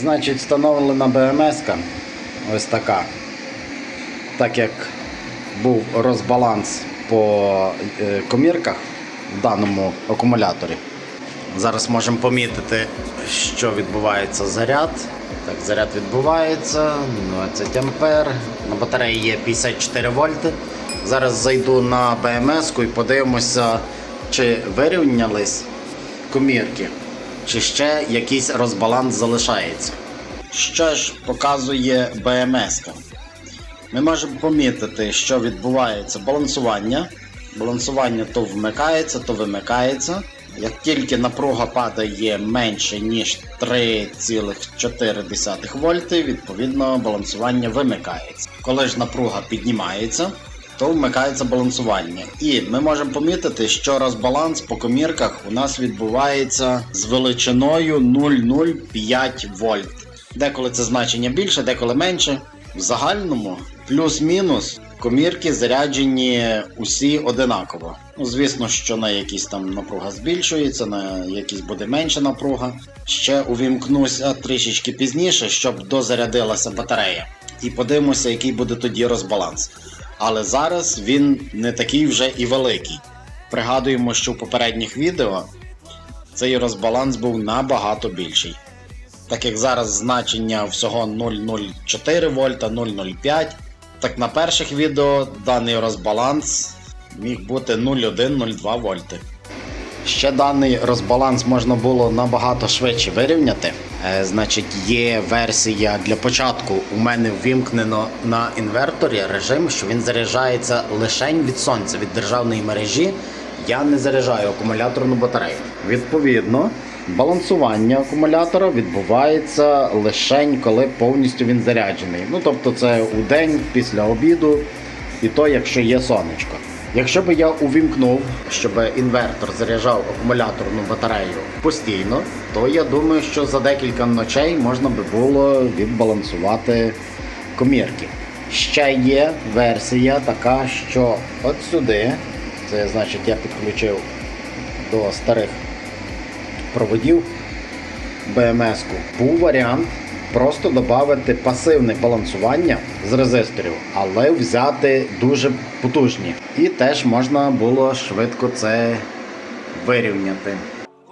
Значить, встановлена БМС ось така. Так як був розбаланс по е, комірках в даному акумуляторі. Зараз можемо помітити, що відбувається заряд. Так, заряд відбувається, 20 ампер. На батареї є 54 вольти. Зараз зайду на БМС і подивимося, чи вирівнялись комірки, чи ще якийсь розбаланс залишається. Що ж показує БМС? Ми можемо помітити, що відбувається балансування. Балансування то вмикається, то вимикається. Як тільки напруга падає менше, ніж 3,4 вольти, відповідно балансування вимикається. Коли ж напруга піднімається, то вмикається балансування. І ми можемо помітити, що розбаланс по комірках у нас відбувається з величиною 0,05 вольт. Деколи це значення більше, деколи менше. В загальному плюс-мінус комірки заряджені усі одинаково. Ну, звісно, що на якісь там напруга збільшується, на якісь буде менша напруга. Ще увімкнуся трішечки пізніше, щоб дозарядилася батарея. І подивимося, який буде тоді розбаланс. Але зараз він не такий вже і великий. Пригадуємо, що в попередніх відео цей розбаланс був набагато більший. Так як зараз значення всього 0,04 вольта, 0,05, так на перших відео даний розбаланс міг бути 0,1-0,2 вольти. Ще даний розбаланс можна було набагато швидше вирівняти. Е, значить, є версія для початку. У мене ввімкнено на інверторі режим, що він заряджається лише від сонця, від державної мережі. Я не заряджаю акумуляторну батарею. Відповідно, балансування акумулятора відбувається лише коли повністю він заряджений. Ну тобто це у день після обіду, і то, якщо є сонечко. Якщо би я увімкнув, щоб інвертор заряджав акумуляторну батарею постійно, то я думаю, що за декілька ночей можна би було відбалансувати комірки. Ще є версія така, що от сюди, це значить я підключив до старих проводів BMS-ку, був варіант просто додати пасивне балансування з резисторів, але взяти дуже потужні. І теж можна було швидко це вирівняти.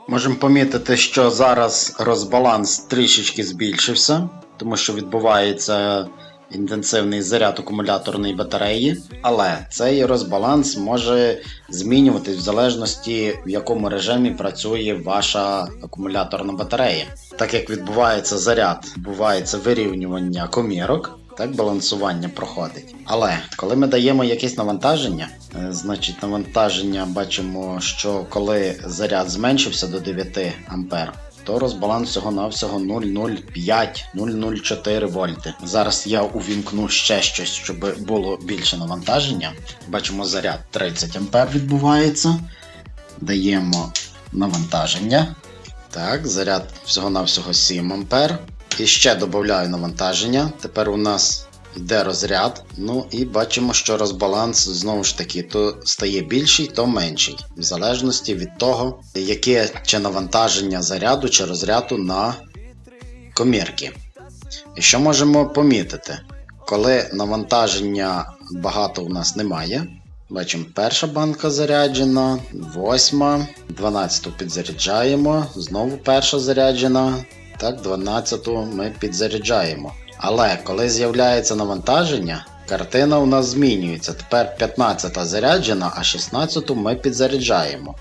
Можемо помітити, що зараз розбаланс трішечки збільшився, тому що відбувається інтенсивний заряд акумуляторної батареї, але цей розбаланс може змінюватись в залежності, в якому режимі працює ваша акумуляторна батарея. Так як відбувається заряд, відбувається вирівнювання комірок. Так балансування проходить. Але коли ми даємо якесь навантаження, е, значить навантаження бачимо, що коли заряд зменшився до 9 ампер, то розбаланс всього навсього 0,05-0,04 вольти. Зараз я увімкну ще щось, щоб було більше навантаження. Бачимо, заряд 30 ампер відбувається. Даємо навантаження. Так, заряд всього-навсього 7 ампер. І ще додаю навантаження. Тепер у нас йде розряд. Ну і бачимо, що розбаланс знову ж таки то стає більший, то менший. В залежності від того, яке чи навантаження заряду чи розряду на комірки. І що можемо помітити? Коли навантаження багато у нас немає. Бачимо, перша банка заряджена, восьма, 12 підзаряджаємо, знову перша заряджена. Так, 12 ми підзаряджаємо. Але коли з'являється навантаження, картина у нас змінюється. Тепер 15 заряджена, а 16 ми підзаряджаємо.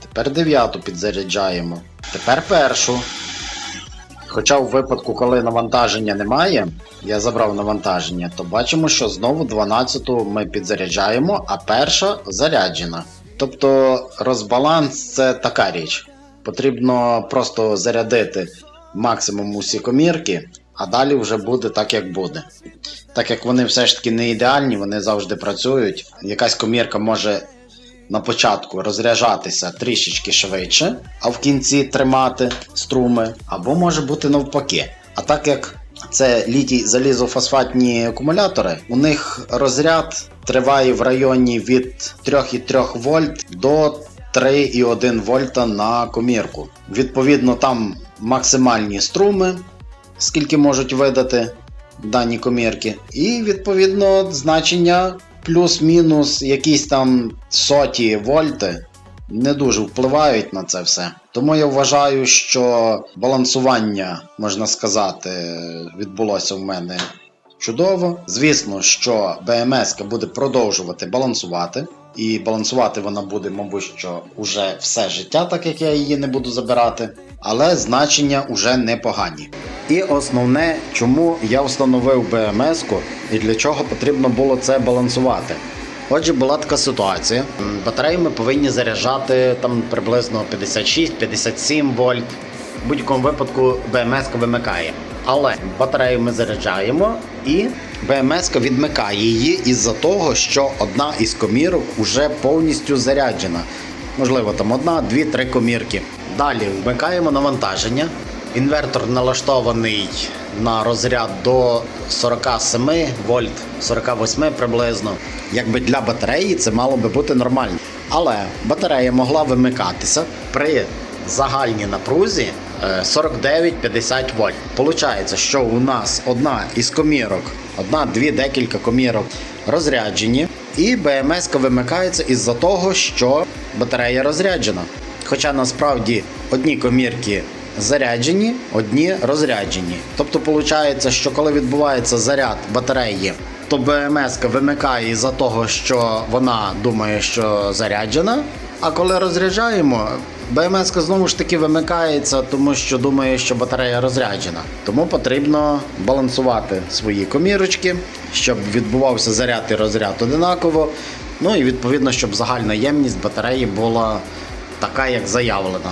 Тепер 9 підзаряджаємо. Тепер першу. Хоча у випадку, коли навантаження немає, я забрав навантаження, то бачимо, що знову 12 ми підзаряджаємо, а перша заряджена. Тобто розбаланс це така річ. Потрібно просто зарядити максимум усі комірки, а далі вже буде так, як буде. Так як вони все ж таки не ідеальні, вони завжди працюють. Якась комірка може на початку розряджатися трішечки швидше, а в кінці тримати струми, або може бути навпаки. А так як це літій залізофосфатні акумулятори, у них розряд триває в районі від 3,3 вольт до 3,1 вольта на комірку. Відповідно, там максимальні струми, скільки можуть видати дані комірки, і відповідно значення плюс-мінус якісь там соті вольти не дуже впливають на це все. Тому я вважаю, що балансування, можна сказати, відбулося в мене чудово. Звісно, що БМС буде продовжувати балансувати. І балансувати вона буде, мабуть, що уже все життя, так як я її не буду забирати. Але значення уже непогані. І основне, чому я встановив БМС-ку і для чого потрібно було це балансувати. Отже, була така ситуація. Батареї ми повинні заряджати там приблизно 56-57 вольт. В будь-якому випадку БМС вимикає. Але батарею ми заряджаємо і БМС відмикає її із-за того, що одна із комірок вже повністю заряджена. Можливо, там одна, дві, три комірки. Далі вмикаємо навантаження. Інвертор налаштований на розряд до 47 вольт, 48 приблизно. Якби для батареї це мало би бути нормально. Але батарея могла вимикатися при загальній напрузі е, 49-50 вольт. Получається, що у нас одна із комірок, одна, дві, декілька комірок розряджені, і БМС вимикається із-за того, що батарея розряджена. Хоча насправді одні комірки заряджені, одні розряджені. Тобто, виходить, що коли відбувається заряд батареї, то БМС вимикає із-за того, що вона думає, що заряджена. А коли розряджаємо, БМС знову ж таки вимикається, тому що думає, що батарея розряджена. Тому потрібно балансувати свої комірочки, щоб відбувався заряд і розряд одинаково. Ну і відповідно, щоб загальна ємність батареї була така, як заявлена.